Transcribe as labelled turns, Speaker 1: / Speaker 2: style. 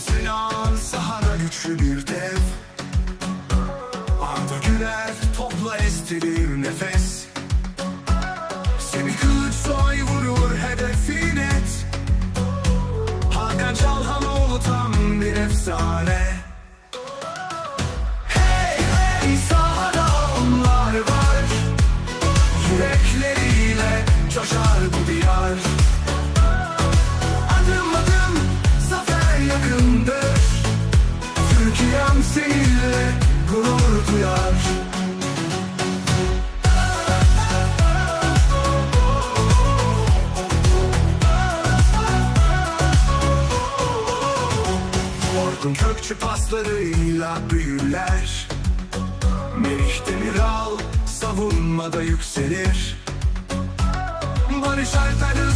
Speaker 1: Sinan sahada güçlü bir dev. Arda Güler topla estirir nefes. Semih gurur duyar Orkun Kökçü paslarıyla büyüler Melih Demiral savunmada yükselir. Barış Alper